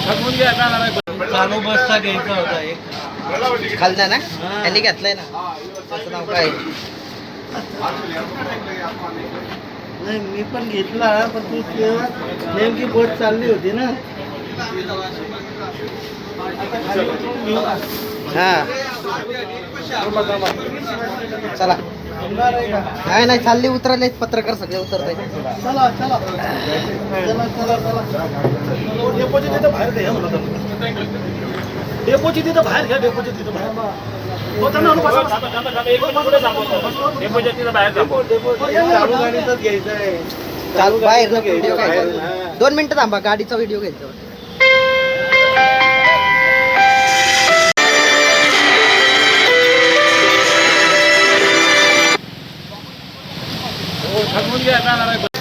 चालू बसचा घ्यायचा होता एक. खालना ना? त्यांनी घेतलंय ना? त्याचं नाव काय? नाही मी पण घेतला पण तू नेमकी बोट चालली होती ना? हा. चला. थांबणार आहे का नाही नाही चालली उतरले पत्रकार सगळे उतरताय चला चला. चला चला चला. डेपोची तिथं बाहेर डेपोची तिथं बाहेर घ्या डेपोची तिथं बाहेर. दोन मिनिटं थांबा गाडीचा व्हिडिओ घ्यायचा. un día nada de